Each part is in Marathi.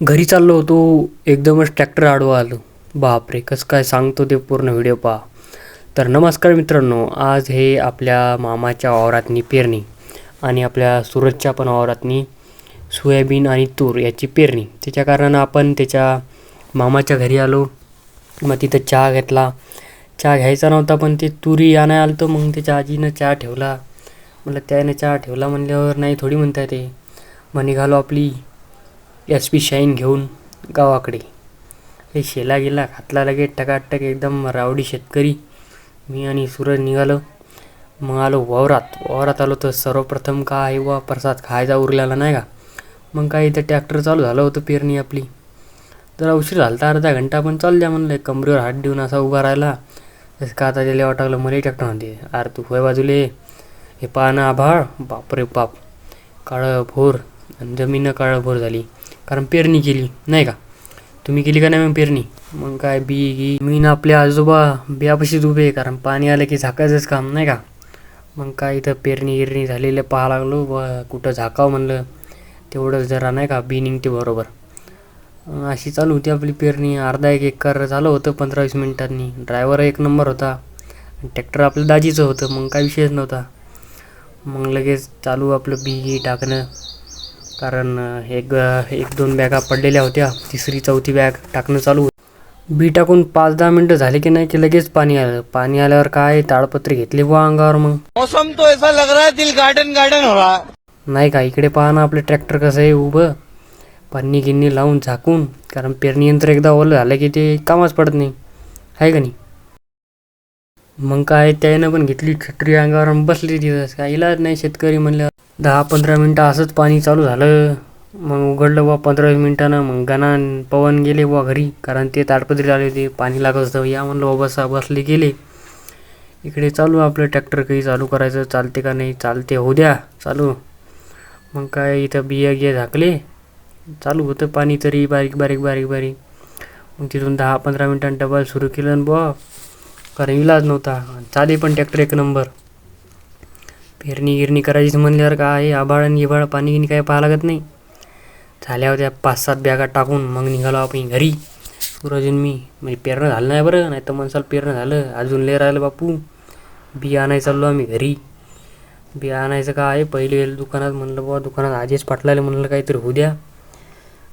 घरी चाललो होतो एकदमच ट्रॅक्टर आडवं आलं. बापरे कसं काय सांगतो ते पूर्ण व्हिडिओ पहा. तर नमस्कार मित्रांनो आज हे आपल्या मामाच्या वावरातनी पेरणी आणि आपल्या सूरजच्या पण वावरातनी सोयाबीन आणि तूर याची पेरणी. त्याच्या कारणानं आपण त्याच्या मामाच्या घरी आलो. मग तिथं चहा घेतला. चहा घ्यायचा नव्हता पण ते तुरी आणाय आलं तर मग त्याच्या आजीनं चहा ठेवला. म्हटलं त्यानं चहा ठेवला म्हणल्यावर नाही थोडी म्हणता येते मग निघालो आपली. एस पी शाईन घेऊन गावाकडे. हे शेला गेला हातला लगेच टकाटक एकदम रावडी शेतकरी. मी आणि सूरज निघालो. मग आलो वावरात. वावरात आलो तर सर्वप्रथम काय वा प्रसाद खायचा उरलेला नाही का? मग काय इथं ट्रॅक्टर चालू झालं होतं पेरणी आपली. जरा उशीर झाला तर अर्धा घंटा पण चाल द्या म्हणलं. कमरेवर हात देऊन असा उभा राहिला. तसं का आता त्याला वाटागलं मला ट्रॅक्टर म्हणते अरे तू होय बाजूले. हे पानं आभाळ. बापरे बाप. काळं भोर. आणि जमीन काळं भोर झाली. कारण पेरणी केली नाही का? तुम्ही केली का नाही मग पेरणी? मग काय बी गी मी ना आपले आजोबा बियापाशीच उभे आहे कारण पाणी आलं की झाकायचंच काम नाही का? मग काय इथं पेरणी गिरणी झालेलं पाहा लागलो ब कुठं झाकावं म्हणलं तेवढंच जरा नाही का बी निघते बरोबर. अशी चालू होती आपली पेरणी अर्धा एक एकर झालं होतं पंधरा वीस मिनिटांनी. ड्रायव्हर एक नंबर होता. ट्रॅक्टर आपलं दाजीचं होतं मग काय विषयच नव्हता. मग लगेच चालू आपलं बी टाकणं. कारण एक एक दोन बॅगा पडलेल्या होत्या. तिसरी चौथी बॅग टाकणं चालू होतं. बी टाकून पाच दहा मिनटं झाले की नाही की लगेच पाणी आलं. पाणी आल्यावर काय ताडपत्री घेतली बुवा अंगावर मग. मौसम तो ऐसा लग रहा है दिल गार्डन गार्डन हो रहा है. नाही का इकडे पहा ना आपलं ट्रॅक्टर कसं आहे उभं. पन्नी गिन्नी लावून झाकून कारण पेरणी यंत्र एकदा ओलं झालं की ते कामच पडत नाही. आहे का नाही? मग काय त्यानं पण घेतली छत्री अंगावर बसली तिथं. काय इलाज नाही शेतकरी म्हणलं दहा पंधरा मिनटं असंच पाणी चालू झालं. मग उघडलं बा पंधरा मिनटानं. मग गणा पवन गेले बुवा घरी. कारण ते ताडपत्री आले होते पाणी लागत होतं. या म्हणलं बाबा बसा बसले गेले. इकडे चालू आपलं ट्रॅक्टर काही चालू करायचं. चालते का नाही? चालते होऊ द्या. चालू. मग काय इथं बिया गिया झाकले. चालू होतं पाणी तरी बारीक बारीक बारीक बारीक. मग तिथून दहा पंधरा मिनटानं डबल सुरू केलं बुवा. कारण इलाज नव्हता. चाले पण ट्रॅक्टर एक नंबर. पेरणी गिरणी करायचीच म्हणल्यावर काय आभाळ आणि गिभाळ पाणी गिनी काय पाहा लागत नाही. झाल्या होत्या पाच सात बॅगा टाकून मग निघालो आपण घरी. सूरज मी म्हणजे पेरणं झालं नाही बरं नाही तर मनसाल पेरणं झालं. अजून लय राहिलं बापू. बिया आणायला चाललो आम्ही घरी. बिया आणायचं काय? आहे पहिले दुकानात म्हणलं बुवा दुकानात आजीच पाटलाले म्हणलं काहीतरी होऊ द्या.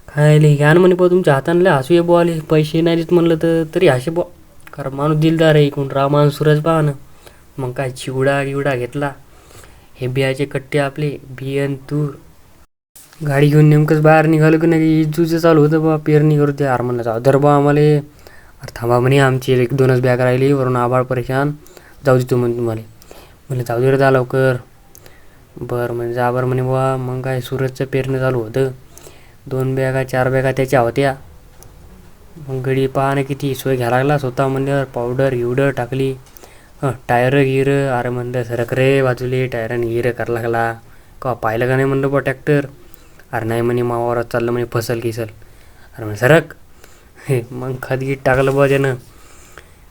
खायले घ्या ना म्हणे बुवा तुमच्या हाताने हसू ये आले. पैसे नाही देत म्हणलं तर तरी हसे बुवा. कारण माणूस दिलदार आहे इकडून रामान सूरज पहा ना. मग काय चिवडा गिवडा घेतला. हे बियाचे कट्टे आपले बियन तूर. गाडी घेऊन नेमकंच बाहेर निघालो की नाही इजूचं चालू होतं बा पेरणी करू ते अरे म्हणलं जाऊ दर बा आम्हाला. अरे थांबा म्हणे आमची एक दोनच बॅग राहिली वरून आभाळ परेशान. जाऊ दे तू म्हणे तुम्हाला. म्हणलं जाऊ दे रे जा लवकर. बरं म्हणजे जा बरं म्हणे बुवा मग काय सूरजचं पेरणं चालू होतं. दोन बॅगा चार बॅगा त्याच्या होत्या. मग गडी पाहणं किती सोय घ्यायला लागला स्वतः म्हणल्यावर पावडर गिवडर टाकली. टायर गिर अरे म्हणलं सरक रे बाजूले टायरन गिर करा लागला का पाहिलं का नाही म्हणलं बा ट्रॅक्टर अरे नाही म्हणे मावावरात चाललं म्हणे फसल किसल अरे म्हणे सरक हे मग खतगीत टाकलं बा ज्यानं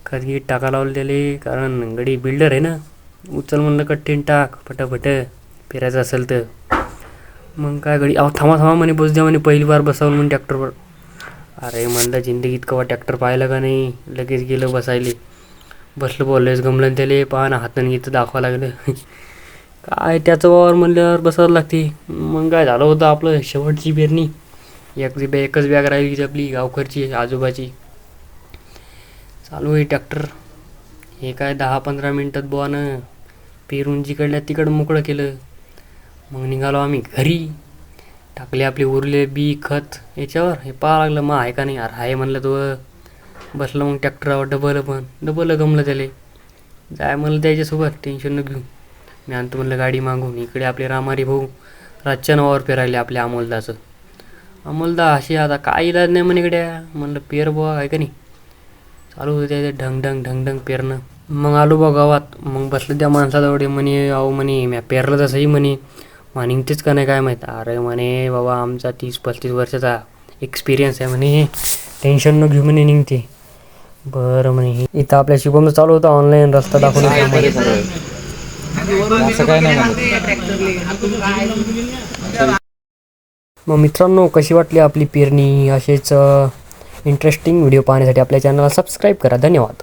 खतगीत टाका लावलं त्याले कारण गडी बिल्डर आहे ना उचल म्हणलं कट्टीन टाक फटाफट फिरायचं असेल तर मग काय गडी अहो थांबा थांबा म्हणे बस द्या म्हणे पहिली बार बसावलं म्हणे ट्रॅक्टरवर अरे म्हणलं जिंदगीत कवा ट्रॅक्टर पाहिलं का नाही लगेच गेलं बसायले बसलं बोललेच गमलं त्याला पहा ना हाताने घेतं दाखवा लागलं. काय त्याचं वावर म्हणल्यावर बसावं लागते. मग काय झालं होतं आपलं शेवटची पेरणी? एक एकच बॅग राहिली आपली गावकरची आजोबाची. चालू आहे ट्रॅक्टर. हे काय दहा पंधरा मिनटात बुवानं पेरून जिकडल्या तिकडं मोकळं केलं. मग निघालो आम्ही घरी. टाकले आपले उरले बी खत याच्यावर. हे पाहा लागलं मग आहे का नाही? अरे आहे म्हणलं तो. बसलं मग ट्रॅक्टरावर डबल पण डबल गमलं त्याले. जाय म्हणलं त्याच्यासोबत टेन्शन न घेऊ. मी आणतो म्हणलं गाडी मागून इकडे आपले रामारी भाऊ रातच्या नावावर पेरायले आपल्या अमोलदाचं. अमोलदा अशी आता काय इलाज नाही म्हणे इकडे. म्हणलं पेर बुवा आहे का नाही? चालू होतं त्याचं ढंग ढंग ढंग ढंग पेरणं. मग आलो बा गावात. मग बसलं त्या माणसाजवळ म्हणे अहो म्हणे म्या पेरलं तसंही म्हणे. मानिंगतेच निघतेच का नाही काय माहीत? अरे म्हणे बाबा आमचा तीस पस्तीस वर्षाचा एक्सपिरियन्स आहे म्हणे. टेन्शन न घेऊ म्हणे निघते. बरं म्हणे. इथं आपल्या शिकवणं चालू होतं ऑनलाईन रस्ता दाखवून असं काय नाही म्हणत. मग मित्रांनो कशी वाटली आपली पेरणी? असेच इंटरेस्टिंग व्हिडिओ पाहण्यासाठी आपल्या चॅनलला सबस्क्राईब करा. धन्यवाद.